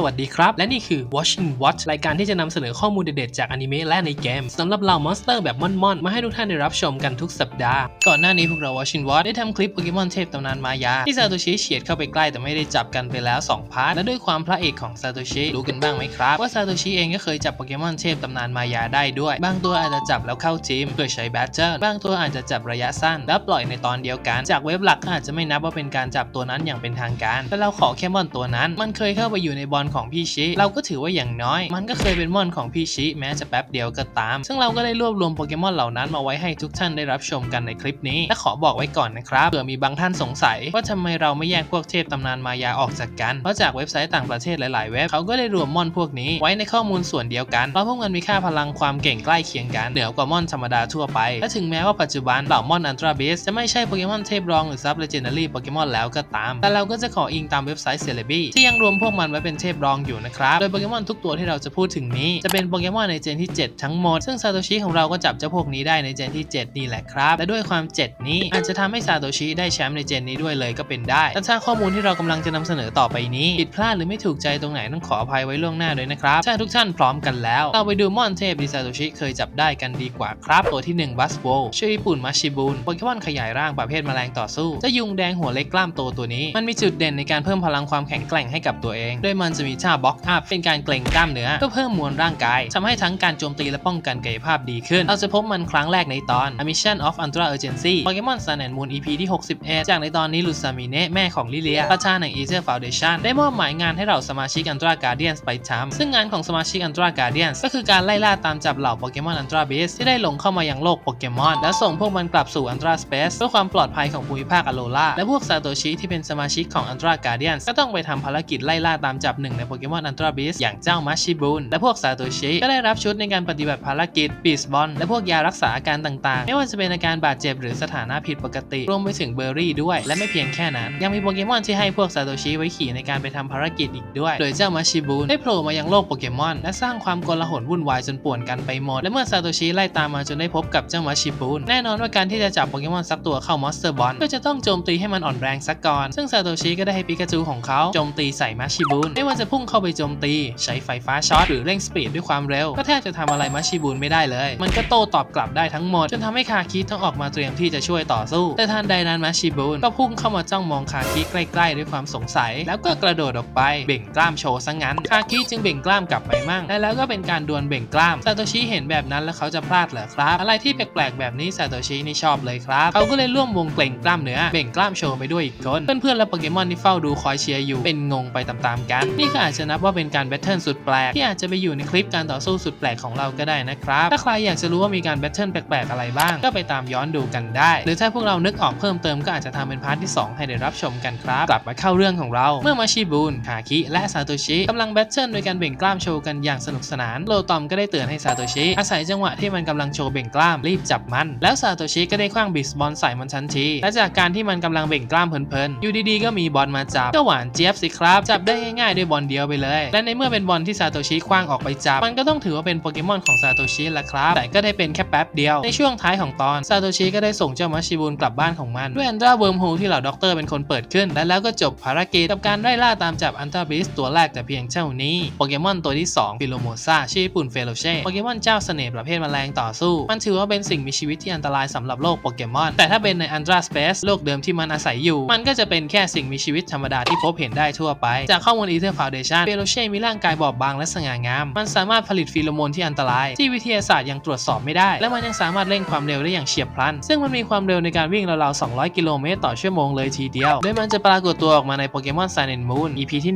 สวัสดีครับ และนี่คือ Watching Watch รายการที่จะนำเสนอข้อมูลเด็ดๆจากอนิเมะและในเกมสำหรับเหล่ามอนสเตอร์แบบม่อนๆ มาให้ทุกท่านได้รับชมกันทุกสัปดาห์ ก่อนหน้านี้พวกเรา Watching Watch ได้ทำคลิปโปเกมอนเทพตำนานมายา ที่ซาโตชิเฉียดเข้าไปใกล้แต่ไม่ได้จับกันไปแล้ว 2 พาร์ทและด้วยความพระเอกของซาโตชิรู้กันบ้างไหมครับ ว่าซาโตชิเองก็เคยจับโปเกมอนเทพตำนานมายาได้ด้วย บางตัวอาจจะจับแล้วเข้าทีมเพื่อใช้แบตเทิลบางตัวอาจจะจับระยะสั้น แล้วปล่อยในตอนเดียวกัน จากเว็บหลักก็อาจจะไม่นับว่าเป็นการจับตัวนั้นอย่างเป็นทางการแต่เราขอแค่มอนตัวนั้น มันเคยเข้าไปอยู่ในบอลของพี่ชิ เราก็ถือว่าอย่างน้อย มันก็เคยเป็นมอนของพี่ชิ แม้จะแป๊บเดียวก็ตาม ซึ่งเราก็ได้รวบรวมโปเกมอนเหล่านั้นมาไว้ให้ทุกท่านได้รับชมกันในคลิปนี้ และขอบอกไว้ก่อนนะครับเผื่อมีบางท่านสงสัย ว่าทำไมเราไม่แยกพวกเทพตำนานมายาออกจากกัน เพราะจากเว็บไซต์ต่างประเทศหลาย ๆ เว็บเขาก็ได้รวมมอนพวกนี้ไว้ในข้อมูลส่วนเดียวกันเพราะพวกมันมีค่าพลังความเก่งใกล้เคียงกันเหนือกว่ามอนธรรมดาทั่วไปและถึงแม้ว่าปัจจุบันเหล่ามอนอันตราเบสจะไม่ใช่โปเกมอนเทพรองหรือซับเลเจนดารี่โปเกมอนแล้วก็ตาม แต่เราก็จะขออิงตามเว็บไซต์เซเลบีที่ยังรวมพวกมันไว้เป็นเทพรองอยู่นะครับ โดยโปเกมอนทุกตัวที่เราจะพูดถึงนี้ จะเป็นโปเกมอนในเจนที่ 7 ทั้งหมด ซึ่งซาโตชิของเราก็จับเจ้าพวกนี้ได้ในเจนที่ 7 นี่แหละครับ และด้วยความ 7 นี้อาจจะทำให้ซาโตชิได้แชมป์ในเจนนี้ด้วยเลยก็เป็นได้แต่ถ้าข้อมูลที่เรากำลังจะนำเสนอต่อไปนี้ผิดพลาดหรือไม่ถูกใจตรงไหนต้องขออภัยไว้ล่วงหน้าด้วยนะครับถ้าทุกท่านพร้อมกันแล้ว เราไปดูมอนเทพที่ซาโตชิเคยจับได้กันดีกว่าครับตัวที่1บัสโบชื่อญี่ปุ่นมาชิบุนโปเกมอนขยายร่างประเภทแมลงต่อสู้เจะยุงแดงหัวเล็กกล้ามโตตัวนี้ มันมีจุดเด่นในการเพิ่มพลังความแข็งแกร่งให้กับตัวเอง โดยมันจะมีท่าบล็อกอัพเป็นการเกร็งกล้ามเนื้อเพื่อเพิ่มมวลร่างกายทำให้ทั้งการโจมตีและป้องกันกายภาพดีขึ้น เราจะพบมันครั้งแรกในตอน A Mission of Ultra Urgency Pokemon Sun and Moon EP ที่61จากในตอนนี้ลุซามิเนะแม่ของลิเลียประธานแห่ง Acer Foundation ได้มอบหมายงานให้เหล่าสมาชิก Ultra Guardians ไปทำซึ่งงานของสมาชิก Ultra Guardians ก็คือการไล่ล่าตามจับเหล่าโปเกมอน Ultra Beast ที่ได้หลงเข้ามายังโลกโปเกมอนและส่งพวกมันกลับสู่ Ultra Space เพื่อความปลอดภัยของภูมิภาคอโลลาและพวกซาโตชิที่เป็นสมาชิกของ Ultra Guardians ก็ต้องไปทำภารกิจไล่ล่าตามจับหนึ่งในโปเกมอน Ultra Beast อย่างเจ้ามาชิบุนและพวกซาโตชิก็ได้รับชุดในการปฏิบัติภารกิจปีสบอลและพวกยารักษาอาการต่างๆ ไม่ว่าจะเป็นอาการบาดเจ็บหรือสถานะผิดปกติ รวมไปถึงเบอร์รี่ด้วย และไม่เพียงแค่นั้น ยังมีโปเกมอนที่ให้พวกซาโตชิไว้ขี่ในการไปทำภารกิจอีกด้วย โดยเจ้ามาชิบุนได้โผล่มายังโลกโปเกมอนและสร้างความโกลาหลวุ่นวายจนป่วนกันไปหมด และเมื่อซาโตชิไล่ตามมาจนได้พบกับเจ้ามาชิบุนแน่นอนว่าการที่จะจับโปเกมอนสักตัวเข้ามอนสเตอร์บอลก็จะต้องโจมตีให้มันอ่อนแรงสักก่อน ซึ่งซาโตชิก็ได้ให้ปิกาจูของเขาโจมตีใส่มาชิบุนไม่ว่าจะพุ่งเข้าไปโจมตี ใช้ไฟฟ้าช็อตหรือเร่งสปีดด้วยความเร็ว ก็แทบจะทำอะไรมาชิบุนไม่ได้เลย มันก็โต้ตอบกลับได้ทั้งหมด จนทำให้คาคิต้องออกมาเตรียมที่จะช่วยต่อสู้ แต่ทันใดนั้นมาชิบุนก็พุ่งเข้ามาจ้องมองคาคิใกล้ ๆ ด้วยความสงสัย แล้วก็กระโดดออกไปเบ่งกล้ามโชว์ซะงั้น คาคิจึงเบ่งกล้ามกลับไปมั่งและแล้วก็เป็นการดวลเบ่งกล้ามซาโตชิเห็นแบบนั้นแล้วเขาจะพลาดเหรอครับ อะไรที่แปลกๆแบบนี้ซาโตชินี่ชอบเลยครับเขาก็เลยร่วมวงเกล่งกล้ามเนื้อเบ่งกล้ามโชว์ไปด้วยอีกคนเพื่อนๆและโปเกมอนที่เฝ้าดูคอยเชียร์อยู่เป็นงงไปตามๆกันนี่ก็อาจจะนับว่าเป็นการแบทเทิลสุดแปลกที่อาจจะไปอยู่ในคลิปการต่อสู้สุดแปลกของเราก็ได้นะครับ ถ้าใครอยากจะรู้ว่ามีการแบทเทิลแปลกๆอะไรบ้าง ก็ไปตามย้อนดูกันได้ หรือถ้าพวกเรานึกออกเพิ่มเติมก็อาจจะทำเป็นพาร์ทที่ 2 ให้ได้รับชมกันครับ กลับมาเข้าเรื่องของเรา เมื่อมาชิบูนคาคิ และซาโตชิกำลังแบทเทิลโดยการเบ่งกล้ามโชว์กันอย่างสนุกสนาน โลตอมก็ได้เตือนให้ซาโตชิอาศัยจังหวะที่มันกำลังโชว์เบ่งกล้ามรีบจับมัน แล้วซาโตชิก็ได้คว้างบิสบอลใส่มันทันทีและจากการที่มันกำลังเบ่งกล้ามเพลินๆอยู่ดีๆก็มีบอลมาจับก็หวานเจี๊ยบสิครับจับได้ง่ายๆด้วยบอลเดียวไปเลย และในเมื่อเป็นบอลที่ซาโตชิคว้างออกไปจับ มันก็ต้องถือว่าเป็นโปเกมอนของซาโตชิแหละครับ แต่ก็ได้เป็นแค่แป๊บเดียว ในช่วงท้ายของตอนซาโตชิก็ได้ส่งเจ้ามาชิบุนกลับบ้านของมัน ด้วยอันดราเวิร์มโฮที่เหล่าด็อกเตอร์เป็นคนเปิดขึ้น และแล้วก็จบภารกิจกับการไล่ล่าตามจับอันตราบิสตัวแรกแต่เพียงเท่านี้โปเกมอนตัวที่2ฟิโลโมซาชื่อญี่ปุ่นเฟโลเช่โปเกมอนเจ้าเสน่ห์ประเภทแมลงต่อสู้ มันถือว่าเป็นสิ่งมีชีวิตที่อันตรายสำหรับโลกโปเกมอน แต่ถ้าเป็นในอันตราสเปซโลกเดิมที่มันอาศัยอยู่ มันก็จะเป็นแค่สิ่งมีชีวิตธรรมดาที่พบเห็นได้ทั่วไป จากข้อมูลอีเทอร์ฟาวเดชันเฟโลเช่มีร่างกายบอบบางและสง่างาม มันสามารถผลิตฟีโรโมนที่อันตราย ที่วิทยาศาสตร์ยังตรวจสอบไม่ได้ และมันยังสามารถเร่งความเร็วได้อย่างเฉียบพลัน ซึ่งมันมีความเร็วในการวิ่งราวๆ 200 กิโลเมตรต่อชั่วโมงเลยทีเดียว โดยมันจะปรากฏตัวออกมาในโปเกมอน Sun and Moon EP ที่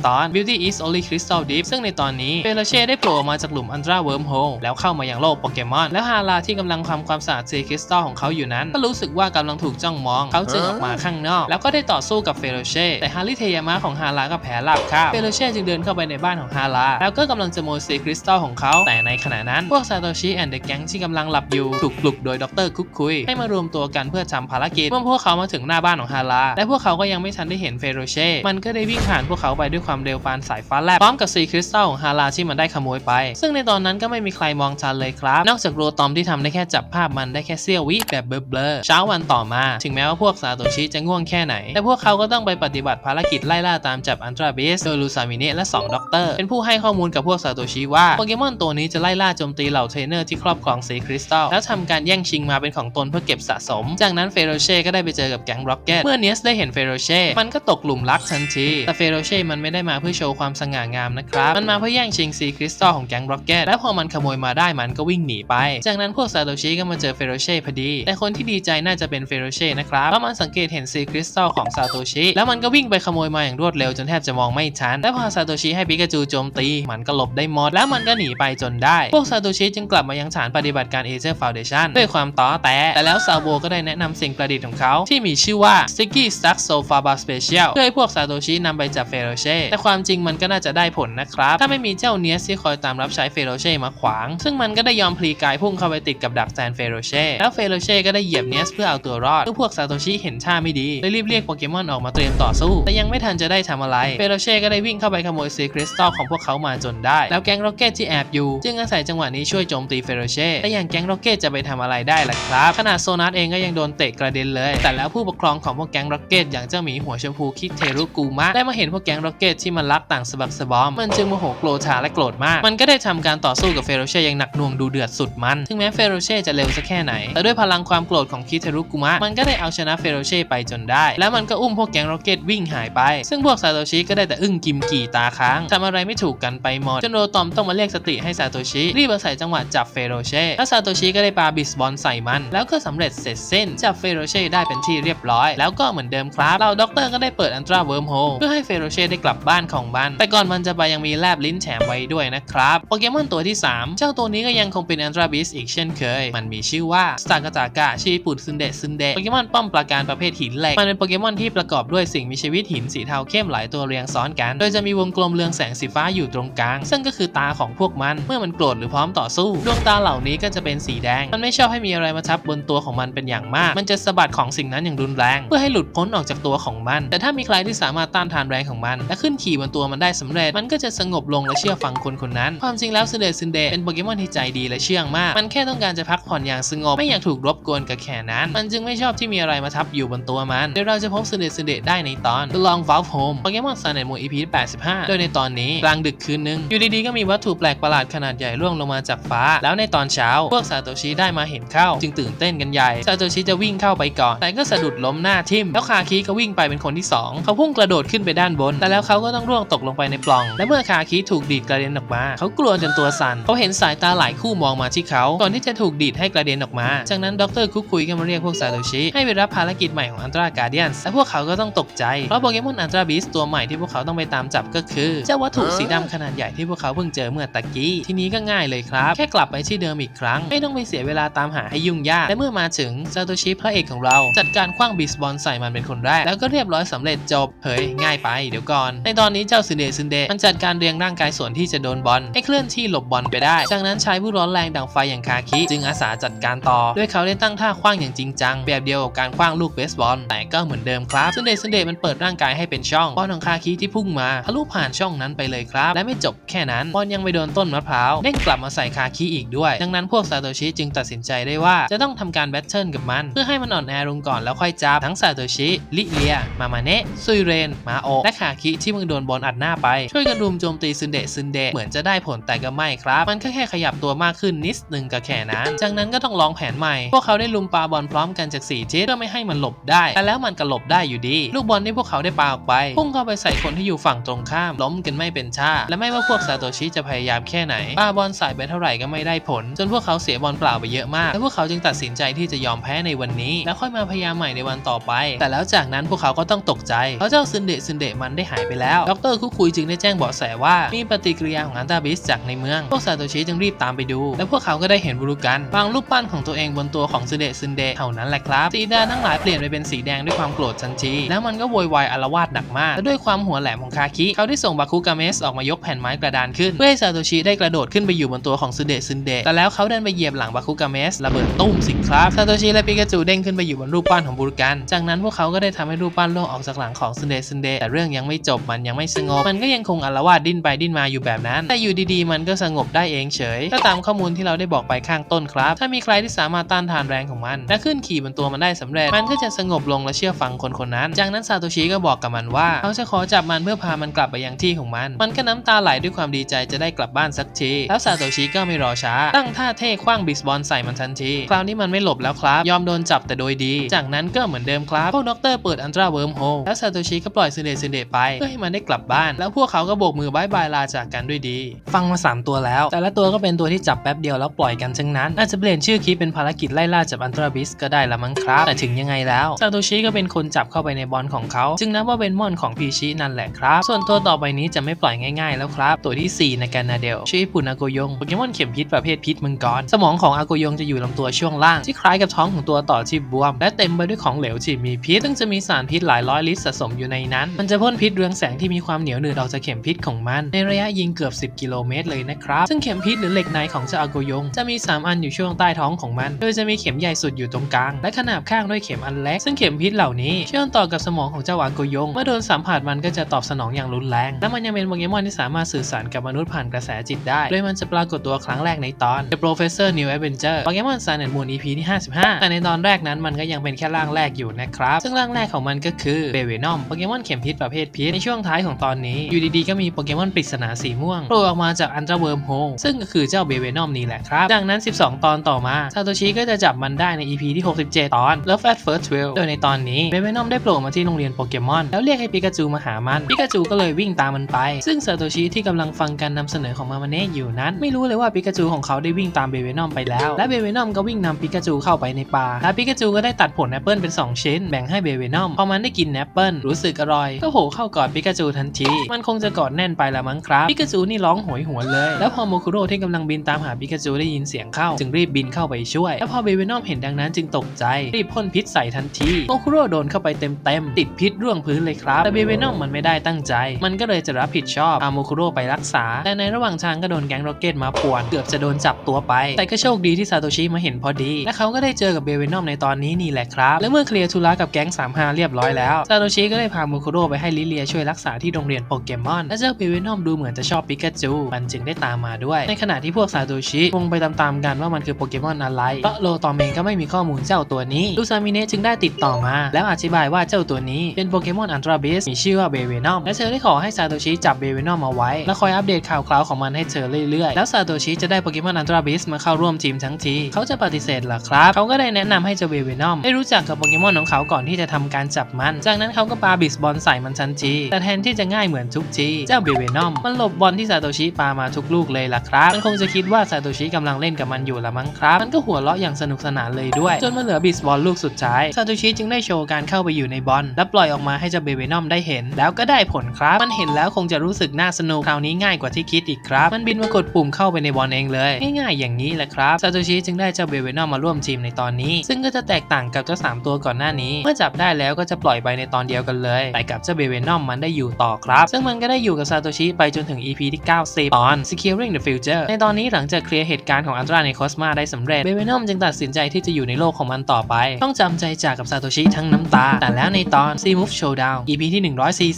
114 ตอน Beauty is only crystal deep ซึ่งในตอนนี้เฟโลเช่ได้โผล่ออกมาจากหลุมอันตราเวิร์มโฮลแล้วเข้ามาอยังโลกโปเกมอน แล้วฮาราที่กำลังทำความสะอาดซีคริสตัลของเขาอยู่นั้น ก็รู้สึกว่ากำลังถูกจ้องมอง เขาจึงออกมาข้างนอก แล้วก็ได้ต่อสู้กับเฟโลเช่แต่ฮาริเทยามะของฮาราก็แพ้ราบคาบเฟโลเช่จึงเดินเข้าไปในบ้านของฮาราแล้วก็กำลังจะโมยซีคริสตัลของเขา แต่ในขณะนั้น พวกซาโตชิแอนด์เดอะแก๊งที่กำลังหลับอยู่ถูกปลุกโดยดรคุกคุย ให้มารวมตัวกันเพื่อทำภารกิจเมื่อพวกเขามาถึงหน้าบ้านของฮาราและพวกเขาก็ยังไม่ทันได้เห็นเฟโรเช่มันก็ได้วิ่งผ่านพวกเขาไปด้วยความเร็วปานสายฟ้าแลบพร้อมกับซีคริสตัลของฮาราที่มันได้ขโมยไป ซึ่งในตอนนั้นก็ไม่มีใครมองทันเลยครับ นอกจากโรตอมที่ทำได้แค่จับภาพมันได้แค่เสี้ยววิแบบเบลอๆเช้าวันต่อมา ถึงแม้ว่าพวกซาโตชิจะง่วงแค่ไหน แต่พวกเขาก็ต้องไปปฏิบัติภารกิจไล่ล่าตามจับอันตราบิสสโดยลูซามิเนะและ 2 ด็อกเตอร์ เป็นผู้ให้ข้อมูลกับพวกซาโตชิว่าโปเกมอนตัวนี้จะไล่ล่าโจมตีเหล่าเทรนเนอร์ที่ครอบครองสีคริสตัลแล้วทำการแย่งชิงมาเป็นของตนเพื่อเก็บสะสม จากนั้นเฟโรเช่ก็ได้ไปเจอกับแก๊งร็อกเก็ตเมื่อเนสได้เห็นเฟโรเช่มันก็ตกหลุมรักทันทีแต่เฟโรเช่มันไม่ได้มาเพื่อโชว์ความสง่างามนะครับมันมาเพื่อแย่งชิงซีคริสตัลของแก๊งร็อกเก็ตและพอมันขโมยมาได้มันก็วิ่งหนีไป จากนั้นพวกซาโตชิก็มาเจอเฟโรเช่พอดี แต่คนที่ดีใจน่าจะเป็นเฟโรเช่นะครับเพราะมันสังเกตเห็นซีคริสตัลของซาโตชิแล้วมันก็วิ่งไปขโมยมาอย่างรวดเร็วจนแทบจะมองไม่ทันและพอซาโตชิให้ปิกาจูโจมตี มันก็หลบได้หมดแล้วมันก็หนีไปจนได้ พวกซาโตชิจึงกลับมายังฐานปฏิบัติการเอเจอร์ฟาวเดชันด้วยความต้อแต้แต่แล้วซาโบก็ได้แนะนำสิ่งประดิษฐ์ของเขาที่มีชื่อว่า Sticky Stuck Sofa Bar Special เพื่อให้พวกซาโตชินำไปจับเฟโรเช่แต่ความจริงมันก็น่าจะได้ผลนะครับ ถ้าไม่มีเจ้าเนียสที่คอยตามรับใช้เฟโรเช่มาขวาง ซึ่งมันก็ได้ยอมพลีกายพุ่งเข้าไปติดกับดักแซนเฟโรเช่แล้วเฟโรเช่ก็ได้เหยียบเนียสเพื่อเอาตัวรอดเมื่อพวกซาโตชิเห็นท่าไม่ดีเลยรีบเรียกโปเกมอนออกมาเตรียมต่อสู้ แต่ยังไม่ทันจะได้ทำอะไรเฟโรเช่ก็ได้วิ่งเข้าไปขโมยซีคริสตัลของพวกเขามาจนได้ แล้วแก๊งร็อกเกตที่แอบอยู่ จึงอาศัยจังหวะนี้ช่วยโจมตีเฟโรเช่แต่อย่างแก๊งร็อกเกตจะไปทำอะไรได้ล่ะครับขนาดโซนัสเองก็ยังโดนเตะกระเด็นเลย แต่แล้วผู้ปกครองของพวกแก๊งร็อกเกตอย่างเจ้าหมีหัวชมพูคิเทรุกูมะได้มาเห็นพวกแก๊งร็อกเกตที่มันรักต่างสะบักสะบอมมันจึงโมโหโกรธาและโกรธมาก มันก็ได้ทำการต่อสู้กับเฟโรเช่อย่างหนักหน่วงดูเดือดสุดมัน ถึงแม้เฟโรเช่จะเร็วสักแค่ไหน แต่ด้วยพลังความโกรธของคิเทรุกุมะมันก็ได้เอาชนะเฟโรเช่ไปจนได้ แล้วมันก็อุ้มพวกแก๊งร็อกเกตวิ่งหายไป ซึ่งพวกซาโตชิก็ได้แต่อึ้งกิมกี่ตาค้างทำอะไรไม่ถูกกันไปหมดจนโรตอมต้องมาเรียกสติให้ซาโตชิรีบอาศัยจังหวะจับเฟโรเช่แล้วซาโตชิก็ได้ปาบิสบอลใส่มัน แล้วก็สำเร็จเสร็จสิ้นจับเฟโรเช่ได้เป็นที่เรียบร้อย แล้วก็เหมือนเดิมครับเราด็อกเตอร์ก็ได้เปิดอันตราเวิร์มโฮลเพื่อให้เฟโรเช่ได้กลับบ้านของมันแต่ก่อนมันจะไปยังมีแลบลิ้นแฉมไว้ด้วยนะครับโปเกมอนตัวที่ 3 เจ้าตัวนี้ก็ยังคงเป็นอันตราบิสอีกเช่นเคย มันมีชื่อว่าสตากาจากะชีปุดซึนเดะซึนเดะโปเกมอนป้อมปราการประเภทหินเหล็กมันเป็นโปเกมอนที่ประกอบด้วยสิ่งมีชีวิตหินสีเทาเข้มหลายตัวเรียงซ้อนกัน โดยจะมีวงกลมเรืองแสงสีฟ้าอยู่ตรงกลาง ซึ่งก็คือตาของพวกมัน เมื่อมันโกรธหรือพร้อมต่อสู้ ดวงตาเหล่านี้ก็จะเป็นสีแดง มันไม่ชอบให้มีอะไรมาทับบนตัวของมันเป็นอย่างมาก มันจะสะบัดของสิ่งนั้นอย่างรุนแรง เพื่อให้หลุดพ้นออกจากตัวของมัน แต่ถ้ามีใครที่สามารถต้านทานแรงของมัน และขึ้นขี่บนตัวมันได้สำเร็จ มันก็จะสงบลงและเชื่อฟังคนคนนั้น ความจริงแล้วซินเดซินเดเป็นโปเกมอนที่ใจดีและเชื่องมาก มันแค่ต้องการจะพักผ่อนอย่างสงบ ไม่อยากถูกรบกวนกับแค่นั้น มันจึงไม่ชอบที่มีอะไรมาทับอยู่บนตัวมันโดยเราจะพบซินเดซินเดได้ในตอน The Long Valve Home โปเกมอนซันเดมู EP 85 โดยในตอนนี้กลางดึกคืนนึง อยู่ดีๆ ก็มีวัตถุแปลกประหลาดขนาดใหญ่ร่วงลงมาจากฟ้า แล้วในตอนเช้า พวกซาโตชิได้มาเห็นเข้า จึงตื่นเต้นกันใหญ่ซาโตชิจะวิ่งเข้าไปก่อน แต่ก็สะดุดล้มหน้าทิ่ม แล้วคาคิก็วิ่งไปเป็นคนที่ 2 เขาพุ่งกระโดดขึ้นไปด้านบน แต่แล้วเขาก็ต้องร่วงตกลงไปในปล่อง และเมื่อคาคิถูกดีดกระเด็นออกมา เขากลัวจนตัวสั่นเขาเห็นสายตาหลายคู่มองมาที่เขาก่อนที่จะถูกดีดให้กระเด็นออกมา จากนั้นดรคุกคุยก็มาเรียกพวกซาโตชิให้ไปรับภารกิจใหม่ของอันตราการเดียนและพวกเขาก็ต้องตกใจเพราะโปเกมอนอันตราบิสตัวใหม่ที่พวกเขาต้องไปตามจับก็คือ เจ้าวัตถุสีดำขนาดใหญ่ที่พวกเขาเพิ่งเจอเมื่อตะกี้ทีนี้ก็ง่ายเลยครับ แค่กลับไปที่เดิมอีกครั้ง ไม่ต้องไปเสียเวลาตามหาให้ยุ่งยากและเมื่อมาถึงซาโตชิพระเอกของเรา จัดการคว้างบิสบอลใส่มันเป็นคนแรกแล้วก็เรียบร้อยสำเร็จจบเฮ้ยง่ายไปเดี๋ยวก่อน ในตอนนี้เจ้าซินเดซินเดมันจัดการเรียงร่างกายส่วนที่จะโดนบอลให้เคลื่อนที่หลบบอลไปได้ จากนั้นใชายผู้ร้อนแรงดังไฟอย่างคาคิ จึงอาสาจัดการต่อ ด้วยเขาได้ตั้งท่าคว้างอย่างจริงจัง แบบเดียวกับการคว้างลูกเบสบอลแต่ก็เหมือนเดิมครับซินเดซินเดมันเปิดร่างกายให้เป็นช่องบอลของคาคิที่พุ่งมาทะลุผ่านช่องนั้นไปเลยครับ และไม่จบแค่นั้นบอลยังไปโดนต้นมะพร้าวเด้งกลับมาใส่คาคิอีกด้วย ดังนั้นพวกซาโตชิจึงตัดสินใจได้ว่าจะต้องทำการแบทเทิลกับมัน เพื่อให้มันอ่อนแอลงก่อนแล้วค่อยจับทั้งซาโตชิลิเลีย มามาเนะซุยเรน มาโอและคาคิที่มึงโดนบอลอัดหน้าไป ช่วยกันรุมโจมตีซึนเดะซึนเดะเหมือนจะได้ผลแต่ก็ไม่ครับ มันแค่แค่ขยับตัวมากขึ้นนิดนึงก็แค่นั้น จากนั้นก็ต้องลองแผนใหม่ พวกเขาได้ลุมปาบอลพร้อมกันจากสี่ทิศเพื่อไม่ให้มันหลบได้แต่แล้วมันก็หลบได้อยู่ดี ลูกบอลที่พวกเขาได้ปาออกไปพุ่งเข้าไปใส่คนที่อยู่ฝั่งตรงข้ามล้มกันไม่เป็นท่าและไม่ว่าพวกซาโตชิจะพยายามแค่ไหนปาบอลใส่ไปเท่าไหร่ก็ไม่ได้ผล จนพวกเขาเสียบอลเปล่าไปเยอะมาก และพวกเขาจึงตัดสินใจที่จะยอมแพ้ในวันนี้ แล้วค่อยมาพยายามใหม่ในวันต่อไป แต่แล้วจากนั้นพวกเขาก็ต้องตกใจเพราะเจ้าซึนเดะซึนเดะมันได้หายไปแล้วดรคุคุยจึงได้แจ้งเบาะแสว่ามีปฏิกิริยาของอันตาบิสจากในเมืองพวกซาโตชิจึงรีบตามไปดู และพวกเขาก็ได้เห็นบุรุกันวางรูปปั้นของตัวเองบนตัวของซึนเดะซึนเดะเท่านั้นแหละครับสีดาทั้งหลายเปลี่ยนไปเป็นสีแดงด้วยความโกรธทันทีแล้วมันก็โวยวายอารวาสหนักมากและด้วยความหัวแหลมของคาคิเขาได้ส่งบาคุกาเมสออกมายกแผ่นไม้กระดานขึ้น เพื่อให้ซาโตชิได้กระโดดขึ้นไปอยู่บนตัวของซึเดะซึนเดะแต่แล้วเขาเดินไปเหยียบหลังบาคุกาเมสระเบิดตุ้มสิครับซาโตชิและปิกาจูเด้งขึ้นไปอยู่บนรูปปั้นของบุรุกัน จากนั้นพวกเขาก็ได้ทำให้รูปปั้นล่วงออกจากหลังของซึนเดะซึนเดะแต่เรื่องยังไม่จบมันยังไม่สงบ มันก็ยังคงอารวาสดิ้นไปดิ้นมาอยู่แบบนั้น แต่อยู่ดีๆ มันก็สงบได้เองเฉยก็ตามข้อมูลที่เราได้บอกไปข้างต้นครับ ถ้ามีใครที่สามารถต้านทานแรงของมัน และขึ้นขี่บนตัวมันได้สำเร็จ มันก็จะสงบลงและเชื่อฟังคนคนนั้น จากนั้นซาโตชิก็บอกกับมันว่าเขาจะขอจับมันเพื่อพามันกลับไปยังที่ของมัน มันก็น้ำตาไหลด้วยความดีใจจะได้กลับบ้านสักที แล้วซาโตชิก็ไม่รอช้า ตั้งท่าเท่คว้างบิสบอลใส่มันทันที คราวนี้มันไม่หลบแล้วครับ ยอมโดนจับแต่โดยดี จากนั้นก็เหมือนเดิมครับ พวกด็อกเตอร์เปิดอันตราเวิร์มโฮลแล้วซาโตชิก็ปล่อยซึเดซึเดไป เพื่อให้มันได้กลับบ้าน แล้วพวกเขาก็โบกมือบายบายลาจากกันด้วยดี ฟังมา 3 ตัวแล้ว แต่ละตัวก็เป็นตัวที่จับแป๊บเดียวแล้วปล่อยกันทั้งนั้นอาจจะเปลี่ยนชื่อคลิปเป็นภารกิจไล่ล่าจับอันตราบิสก็ได้ละมั้งครับ แต่ถึงยังไงแล้วซาโตชิก็เป็นคนจับเข้าไปในบอลของเขา จึงนับว่าเป็นมอนของพีชินั่นแหละครับ ส่วนตัวต่อไปนี้จะไม่ปล่อยง่ายๆ แล้วครับ ตัวที่ 4 ในการนาเดลชื่อญี่ปุ่นอาโกยงโปเกมอนเข็มพิษประเภทพิษมังกร สมองของอาโกยงจะอยู่ลำตัวช่วงล่าง ที่คล้ายกับท้องของตัวต่อที่บวม และเต็มไปด้วยของเหลวที่มีพิษ ซึ่งจะมีสารพิษหลายร้อยลิตรสะสมอยู่ในนั้น มันจะพ่นพิษเรืองแสงที่มีความเหนียวหนืดออกจากเข็มพิษของมัน ในระยะยิงเกือบ 10 กิโลเมตรเลยนะครับ ซึ่งเข็มพิษหรือเหล็กในของเจ้าอาโกยง จะมี 3 อันอยู่ช่วงใต้ท้องของมัน โดยจะมีเข็มใหญ่สุดอยู่ตรงกลาง และขนาบข้างด้วยเข็มอันเล็ก ซึ่งเข็มพิษเหล่านี้ เชื่อมต่อกับสมองของเจ้าอาโกยง เมื่อโดนสัมผัสมันก็จะตอบสนองอย่างรุนแรง และมันยังเป็นโปเกมอนที่สามารถสื่อสารกับมนุษย์ผ่านกระแสจิตได้ โดยมันจะปรากฏตัวครั้งแรกในตอน The Professor New Adventure โปเกมอน Sun and Moon EP ที่ 55 แต่ในตอนแรกนั้นมันก็ยังเป็นแค่ร่างแรกอยู่นะครับ ซึ่งร่างแรกของมันก็คือเบเวนอมโปเกมอนเข็มพิษประเภทพิษในช่วงท้ายของตอนนี้อยู่ดีๆก็มีโปเกมอนปริศนาสีม่วงโผล่ออกมาจากอันตราเวิร์มโฮซึ่งก็คือเจ้าเบเวนอมนี่แหละครับจากนั้น 12 ตอนต่อมาซาโตชิก็จะจับมันได้ใน EP ที่ 67 ตอน Love at First Thrill โดยในตอนนี้เบเวนอมได้โผล่มาที่โรงเรียนโปเกมอนแล้วเรียกให้ปิกาจูมาหามันปิกาจูก็เลยวิ่งตามมันไป ซึ่งซาโตชิที่กำลังฟังการนำเสนอของมามาเนะอยู่นั้น ไม่รู้เลยว่าปิกาจูของเขาได้วิ่งตามเบเวนอมไปแล้ว และเบเวนอมก็วิ่งนำปิกาจูเข้าไปในป่าและปิกาจูก็ได้ตัดผลแอปเปิลเป็น 2 ชิ้น แบ่งให้เบเวนอมพอมันได้กินแอปเปิลรู้สึกอร่อย ก็โผล่เข้ากอดปิกาจูทันทีมันคงจะกอดแน่นไปละมั้งครับปิกาจูนี่ร้องโหยหวนเลย แล้วพอโมคุโร่ที่กำลังบินตามหาปิกาจูได้ยินเสียงเข้า จึงรีบบินเข้าไปช่วย แล้วพอเบเวนอมเห็นดังนั้นจึงตกใจ รีบพ่นพิษใส่ทันทีโมคุโร่โดนเข้าไปเต็มๆติดพิษร่วงพื้นเลยครับแต่เบเวนอมมันไม่ได้ตั้งใจ มันก็เลยจะรับผิดชอบพาโมคุโร่ไปรักษา แต่ในระหว่างทางก็โดนแก๊งโรเกตมาป่วน เกือบจะโดนจับตัวไป แต่ก็โชคดีที่ซาโตชิมาเห็นพอดี และเขาก็ได้เจอกับเบเวนอมในตอนนี้นี่แหละครับ และเมื่อเคลียร์ธุระกับแก๊ง3 5เรียบร้อยแล้ว ซาโตชิก็ได้พาโมคุโร่ไปให้ลิเลียช่วยรักษาที่โรงเรียนโปเกมอน และเจ้าเบเวนอมดูเหมือนจะชอบปิกาจู มันจึงได้ตามมาด้วย ในขณะที่พวกซาโตชิงงไปตามๆกันว่ามันคือโปเกมอนอะไรเพราะโลตอมเองก็ไม่มีข้อมูลเจ้าตัวนี้ลูซามิเนะจึงได้ติดต่อมา แล้วอธิบายว่าเจ้าตัวนี้เป็นโปเกมอนอันตราบิสมีชื่อว่าเบเวนอมและเธอได้ขอให้ซาโตชิจับเบเวนอมเอาไว้ และคอยอัปเดตข่าวคราวของมันให้เธอเรื่อยๆ แล้วซาโตชิจะได้โปเกมอนอันตราบิสมาเข้าร่วมทีมทั้งที เขาจะปฏิเสธหรอครับ เขาก็ได้แนะนำให้เจ้าเบเวนอมได้รู้จักกับโปเกมอนของเขาก่อนที่จะทำการจับมัน จากนั้นเขาก็ปาบิสบอลใส่มันทันที แต่แทนที่จะง่ายเหมือนทุกที เจ้าเบเวนอมมันหลบบอลที่ซาโตชิปามาทุกลูกเลยล่ะครับ มันคงจะคิดว่าซาโตชิกำลังเล่นกับมันอยู่ละมั้งครับ มันก็หัวเราะอย่างสนุกสนานเลยด้วย จนมาเหลือบิสบอลลูกสุดท้าย ซาโตชิจึงได้โชว์การเข้าไปอยู่ในบอลและปล่อยออกมาให้เจ้าเบเวนอมได้เห็น แล้วก็ได้ผลครับ มันเห็นแล้วคงจะรู้สึกน่าสนุกคราวนี้ง่ายกว่าที่คิดอีกครับ มันบินมากดปุ่มเข้าไปในบอลเองเลย ง่ายๆอย่างนี้แหละครับซาโตชิจึงได้เจ้าเบเวนอมมาร่วมทีมในตอนนี้ ซึ่งก็จะแตกต่างกับเจ้าสามตัวก่อนหน้านี้ เมื่อจับได้แล้วก็จะปล่อยไปในตอนเดียวกันเลยแต่กับเจ้าเบเวนอมมันได้อยู่ต่อครับ ซึ่งมันก็ได้อยู่กับซาโตชิไปจนถึง EP ที่ 90 ตอน Securing the Future ในตอนนี้หลังจากเคลียร์เหตุการณ์ของอันตราในคอสมาได้สำเร็จเบเวนอมจึงตัดสินใจที่จะอยู่ในโลกของมันต่อไป ต้องจำใจจากกับซาโตชิทั้งน้ำตา แต่แล้วในตอน C Move Showdown EP ที่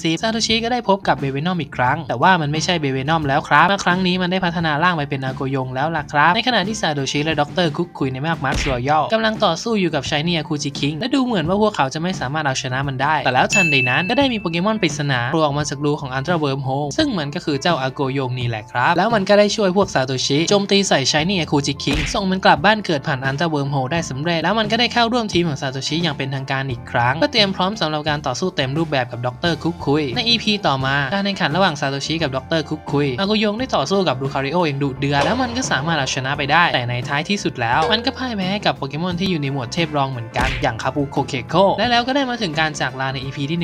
140ซาโตชิก็ได้พบกับเบเวนอมอีกครั้ง แต่ว่ามันไม่ใช่เบเวนอมแล้วครับเมื่อครั้งนี้มันได้พัฒนาร่างไปเป็นอาโกยงแล้วล่ะครับ ในขณะที่ซาโตชิและด็อกเตอร์คุกคุยในแมปมาร์ครอยัลกำลังต่อสู้อยู่กับชายเนียคูจิคิงและดูเหมือนว่าพวกเขาจะไม่สามารถเอาชนะมันได้ แต่แล้วทันใดนั้นก็ได้มีโปเกมอนปริศนาโผล่ออกมาจากรูของอันตราเวิร์มโฮซึ่งมันก็คือเจ้าอาโกยงนี่แหละครับแล้วมันก็ได้ช่วยพวกซาโตชิโจมตีใส่ชายเนียคูจิคิงส่งมันกลับบ้านเกิดผ่านอันตราเวิร์มโฮได้สำเร็จแล้วมันก็ได้เข้าร่วมทีมของซาโตชิอย่างเป็นทางการอีกครั้งก็เตรียมพร้อมสำหรับการต่อสู้เต็มรูปแบบกับดรคุกคุยใน EP ต่อมา การแข่งขันระหว่างซาโตชิกับดรคุกคุยอากุยงได้ต่อสู้กับลูคาริโออย่างดุเดือดแล้วมันก็สามารถเอาชนะไปได้ แต่ในท้ายที่สุดแล้ว มันก็พ่ายแพ้ให้กับโปเกมอนที่อยู่ในหมวดเทพรองเหมือนกัน อย่างคาปูโคเคโคและแล้วก็ได้มาถึงการจากลาใน EP ที่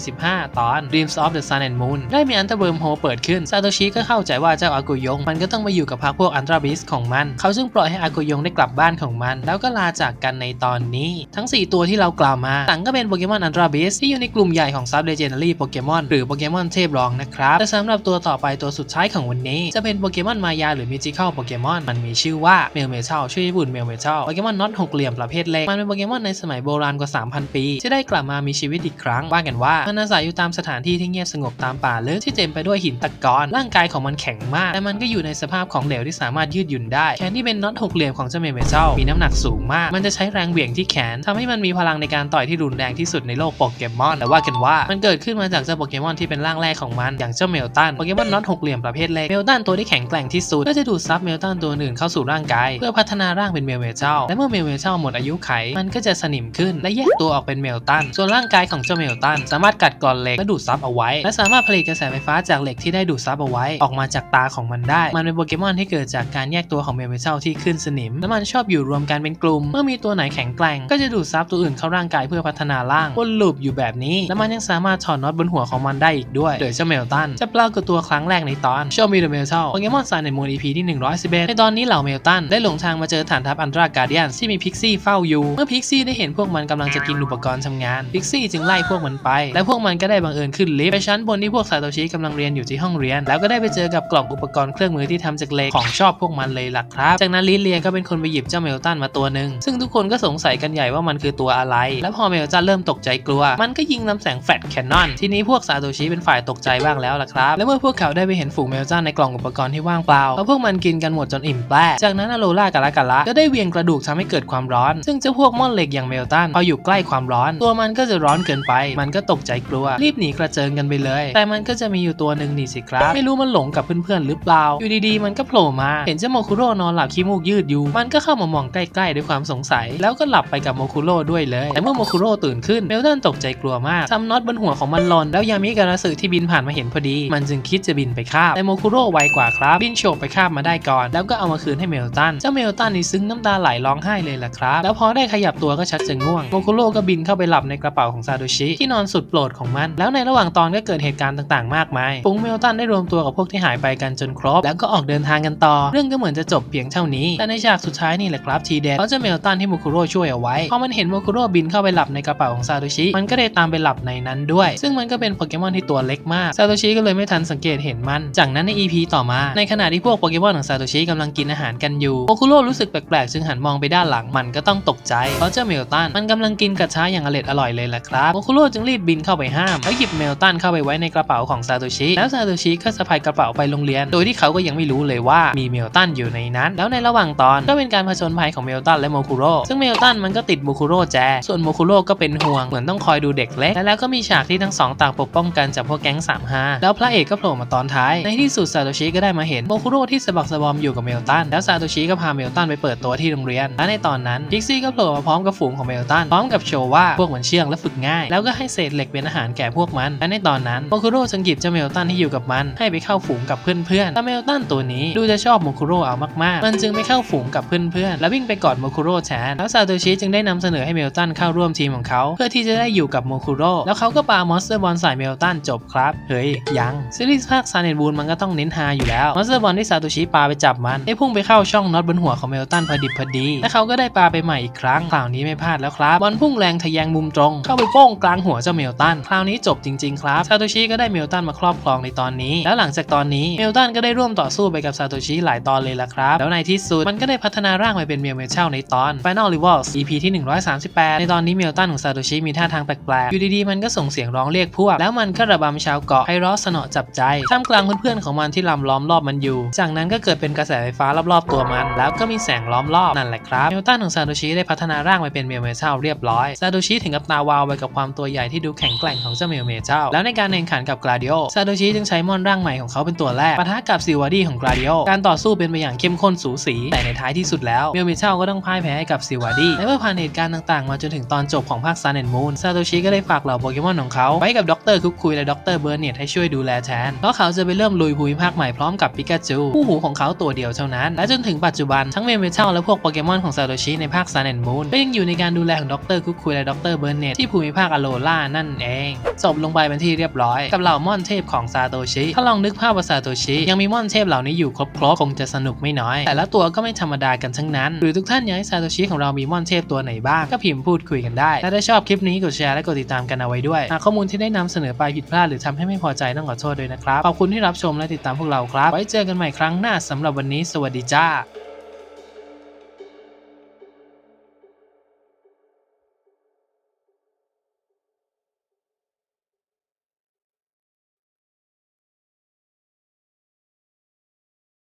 145 ตอน Dreams of the Sun and Moon ได้มีอันเตอร์เบิร์มโฮเปิดขึ้นซาโตชิก็เข้าใจว่าเจ้าอากุยง มันก็ต้องมาอยู่กับพรรคพวกอันตราบิสของมัน เขาจึงปล่อยให้อากุยงได้กลับบ้านของมัน แล้วก็ลาจากกันในตอนนี้ ทั้ง 4 ตัวที่เรากล่าวมาต่างก็เป็นโปเกมอนอันตราบิสที่อยู่ในกลุ่มใหญ่ของซับเลเจนดารีโปเกมอนหรือโปเกมอนเทพรองนะครับแต่สำหรับตัวต่อไปตัวสุดท้ายของวันนี้ จะเป็นโปเกมอนมายาหรือมิจิคัลโปเกมอนมันมีชื่อว่าเมลเมทัลชื่อญี่ปุ่นเมลเมทัลโปเกมอนน็อตหกเหลี่ยมประเภทเล็กมันเป็นโปเกมอนในสมัยโบราณกว่า 3,000 ปีที่ได้กลับมามีชีวิตอีกครั้งว่ากันว่ามันอาศัยอยู่ตามสถานที่ที่เงียบสงบตามป่าลึกที่เต็มไปด้วยหินตะกอนร่างกายของมันแข็งมากแต่มันก็อยู่ในสภาพของเหลวที่สามารถยืดหยุ่นได้แขนที่เป็นน็อตหกเหลี่ยมของเจ้าเมลเมทัลมีน้ำหนักสูงมาก มันจะใช้แรงเหวี่ยงที่แขนทำให้มันมีพลังในการต่อยที่รุนแรงที่สุดในโลกโปเกมอนแต่ว่ากันว่ามันเกิดขึ้นมาจากเจ้าโปเกมอนที่เป็นร่างแรกของมัน อย่างเจ้าเมลตันโปเกมอนน็อตหกเหลี่ยมประเภทเล็กเมลตันตัวที่แข็งแกร่งที่สุดก็จะดูดซับเมลตันตัวอื่นเข้าสู่ร่างกาย เพื่อพัฒนาร่างเป็นเมลเมทัลและเมื่อเมลเมทัลหมดอายุไข มันก็จะสนิมขึ้นและแยกตัวออกเป็นเมลตันส่วนร่างกายของเจ้าเมลตันสามารถกัดกร่อนเหล็กและดูดซับเอาไว้ และสามารถผลิตกระแสไฟฟ้าจากเหล็กที่ได้ดูดซับเอาไว้ ออกมาจากตาของมันได้ มันเป็นโปเกมอนที่เกิดจากการแยกตัวของเมลเมทัลที่ขึ้นสนิมและมันชอบอยู่รวมกันเป็นกลุ่มเมื่อมีตัวไหนแข็งแกร่ง ก็จะดูดซับตัวอื่นเข้าร่างกายเพื่อพัฒนาร่างวนลูปอยู่แบบนี้ และมันยังสามารถถอดน็อตบนหัวของมันได้อีกด้วย โดยเจ้าเมลตันจะปรากฏตัวครั้งแรกในตอน Show Me the Metal โปเกมอนซายในมูล EP ที่ 111 ในตอนนี้เหล่าเมลตันได้หลงทางมาเจอฐานทัพอันตราการเดียนที่มีพิกซี่เฝ้าอยู่ เมื่อพิกซี่ได้เห็นพวกมันกำลังจะกินอุปกรณ์ทำงาน พิกซี่จึงไล่พวกมันไป และพวกมันก็ได้บังเอิญขึ้นลิฟต์ไปชั้นบนที่พวกซาโตชิกำลังเรียนอยู่ที่ห้องเรียน แล้วก็ได้ไปเจอกับกล่องอุปกรณ์เครื่องมือที่ทำจากเหล็กของชอบพวกมันเลยล่ะครับ จากนั้นลิเลียก็เป็นคนไปหยิบเจ้าเมลตันมาตัวหนึ่งซึ่งทุกคนก็สงสัยกันใหญ่ว่ามันคือตัวอะไร แล้วพอเมลตันเริ่มตกใจกลัว มันก็ยิงลำแสงแฟลชแคนนอนทีนี้พววกซาโตชิเป็นฝ่ายตกใจบ้างแล้วล่ะครับ และเมื่อพวกเขาได้ไปเห็นฝูงเมลตันในกล่องอุปกรณ์ที่ว่างเปล่าแล้วพวกมันกินกันหมดจนอิ่มแปร่จากนั้นอโลล่ากับลากาละก็ได้เวียงกระดูกทำให้เกิดความร้อน ซึ่งเจ้าพวกม่อนเหล็กอย่างเมลตันพออยู่ใกล้ความร้อน ตัวมันก็จะร้อนเกินไป มันก็ตกใจกลัว รีบหนีกระเจิงกันไปเลย แต่มันก็จะมีอยู่ตัวหนึ่งนี่สิครับ ไม่รู้มันหลงกับเพื่อนๆหรือเปล่า อยู่ดีๆ มันก็โผล่มา เห็นเจ้าโมคุโร่นอนหลับขี้มูกยืดอยู่ มันก็เข้ามามองใกล้ๆด้วยความสงสัย แล้วก็หลับไปกับโมคุโร่ด้วยเลย แต่เมื่อโมคุโร่ตื่นขึ้นเมลตันตกใจกลัวมากทำน็อตบนหัวของมันหล่นแล้วยามิการะสึที่บินผ่านมาเห็นพอดี มันจึงคิดจะบินไปคาบแต่โมคุโร่ไวกว่าครับบินโฉบไปคาบมาได้ก่อน แล้วก็เอามาคืนให้เมลตันเจ้าเมลตันนี่ซึ้งน้ำตาไหลร้องไห้เลยล่ะครับ แล้วพอได้ขยับตัวก็ชักจะง่วงโมคุโร่ก็บินเข้าไปหลับในกระเป๋าของซาโตชิที่นอนสุดโปรดของมัน แล้วในระหว่างตอนก็เกิดเหตุการณ์ต่างๆ มากมายฝูงเมลตันได้รวมตัวกับพวกที่หายไปกันจนครบ แล้วก็ออกเดินทางกันต่อ เรื่องก็เหมือนจะจบเพียงเท่านี้ แต่ในฉากสุดท้ายนี่แหละครับทีเด็ดเพราเจ้าเมลตันที่โมคุโร่ช่วยเอาไว้พอมันเห็นโมคุโร่บินเข้าไปหลับในกระเป๋าของซาโตชิมันก็ได้ตามไปหลับในนั้นด้วย ซึ่งมันก็เป็นโปเกมอนที่ตัวเล็กมากซาโตชิก็เลยไม่ทันสังเกตเห็นมัน จากนั้นใน EP ต่อมา ในขณะที่พวกโปเกมอนของซาโตชิกำลังกินอาหารกันอยู่โมคุโร่รู้สึกแปลกๆ จึงหันมองไปด้านหลังมันก็ต้องตกใจ เพราะเจ้าเมลตันมันกำลังกินกระชาอย่างอร่อยอร่อยเลยล่ะครับโมคุโร่จึงรีบบินเข้าไปห้ามแล้วหยิบเมลตันเข้าไปไว้ในกระเป๋าของซาโตชิแล้วซาโตชิก็สะพายกระเป๋าไปโรงเรียน โดยที่เขาก็ยังไม่รู้เลยว่ามีเมลตันอยู่ในนั้น แล้วในระหว่างตอนก็เป็นการผจญภัยของเมลตันและโมคุโร่ซึ่งเมลตันมันก็ติดโมคุโร่แจส่วนโมคุโร่ก็เป็นห่วงเหมือนต้องคอยดูเด็กเล็กและแล้วก็มีฉากที่ทั้งสองต่างปกป้องกันจากพวกแก๊งสามฮาแล้วพระเอกก็โผล่มาตอนท้าย ในที่สุดซาโตชิก็ได้มาเห็นโมคุโร่ที่สะบักสะบอมอยู่กับเมลตันแล้วซาโตชิก็พาเมลตันไปเปิดตัวที่โรงเรียน และในตอนนั้นพิกซี่ก็โผล่มาพร้อมกับฝูงของเมลตันพร้อมกับโชว์ว่าพวกมันเชื่องและฝึกง่าย แล้วก็ให้เศษเหล็กเป็นอาหารแก่พวกมัน และในตอนนั้นโมคุโร่จึงหยิบเจ้าเมลตันที่อยู่กับมัน ให้ไปเข้าฝูงกับเพื่อนๆแต่เมลตันตัวนี้ดูจะชอบโมคุโร่เอามากๆ มันจึงไม่เข้าฝูงกับเพื่อนๆและวิ่งไปกอดโมคุโร่แทนแล้วซาโตชิจึงได้นำเสนอให้เมลตันเข้าร่วมทีมของเขา เพื่อที่จะได้อยู่กับโมคุโร่แล้วเขาก็ปามอนสเตอร์บอลใส่เมลตันจบครับ เฮ้ย ยัง ซีรีส์ภาคซาเนบูนมันก็ต้องเน้นฮาอยู่แล้วมอนสเตอร์บอลที่ซาโตชิปาไปจับมัน ได้พุ่งไปเข้าช่องน็อตบนหัวของเมลตันพอดิบพอดี และเขาก็ได้ปาไปใหม่อีกครั้ง คราวนี้ไม่พลาดแล้วครับ บอลพุ่งแรงทะแยงมุมตรง เข้าไปโป้งกลางหัวเจ้าเมลตัน คราวนี้จบจริงๆครับ ซาโตชิก็ได้เมลตันมาครอบครองในตอนนี้ แล้วหลังจากตอนนี้ เมลตันก็ได้ร่วมต่อสู้ไปกับซาโตชิหลายตอนเลยละครับ แล้วในที่สุดมันก็ได้พัฒนาร่างไปเป็นเมลเมเชลในตอน Final Rivals EP ที่ 138 ในตอนนี้เมลตันของซาโตชิมีท่าทางแปลกๆ อยู่ดีๆมันก็ส่งเสียงร้องเรียกพวกแล้วมันก็ระบำชาวเกาะให้ร้อสนอจับใจท่ามกลางเพื่อนๆของมันที่ลำล้อมรอบมันอยู่ จากนั้นก็เกิดเป็นกระแสไฟฟ้ารอบๆตัวมัน แล้วก็มีแสงล้อมรอบนั่นแหละครับเมลตันของซาโตชิได้พัฒนาร่างไปเป็นเมลเมเชลเรียบร้อยซาโตชิถึงกับตาวาวไปกับความตัวใหญ่ที่ดูแข็งแกร่งของเจ้าเมลเมเชลแล้วในการแข่งขันกับกราดิโอซาโตชิจึงใช้มอนร่างใหม่ของเขาเป็นตัวแรกปะทะกับซิวาดี้ของกราดิโอการต่อสู้เป็นไปอย่างเข้มข้นสูสี แต่ในท้ายที่สุดแล้วเมลเมเชลก็ต้องพ่ายแพ้ให้กับซิวาดี้และเมื่อผ่านเหตุการณ์ต่างๆ มาจนถึงตอนจบของภาคซันแอนด์มูนซาโตชิก็ได้ฝากเหล่าโปเกมอนของเขาไว้กับด็อกเตอร์คุกคุยและด็อกเตอร์เบอร์เนตให้ช่วยดูแลแทนเพราะเขาจะไปเริ่มลุยภูมิภาคใหม่พร้อมกับปิกาจูผู้หูของเขาตัวเดียวเท่านั้น และจนถึงปัจจุบันทั้งเมลเมเชลและพวกโปเกมอนของซาโตชิในภาคซันแอนด์มูนก็ยังอยู่ในการดูแลของด็อกเตอร์คุกคุยและด็อกเตอร์เบอร์เนตที่ภูมิภาคอโลล่านั่นเองจบลงไปเป็นที่เรียบร้อย กับเหล่ามอนเทพของซาโตชิถ้าลองนึกภาพว่าซาโตชิยังมีมอนเทพเหล่านี้อยู่ครบๆคงจะสนุกไม่น้อย แต่ละตัวก็ไม่ธรรมดากันทั้งนั้น หรือทุกท่านอยากให้ซาโตชิของเรามีมอนเทพตัวไหนบ้างก็พิมพ์พูดคุยกันได้ถ้าได้ชอบคลิปนี้กดแชร์และกดติดตามกันเอาไว้ด้วยหากข้อมูลที่ได้นำเสนอไปผิดพลาดหรือทำให้ไม่พอใจต้องขอโทษด้วยนะครับ ขอบคุณที่รับชมและติดตามพวกเราครับ ไว้เจอกันใหม่ครั้งหน้าสำหรับวันนี้ สวัสดีจ้า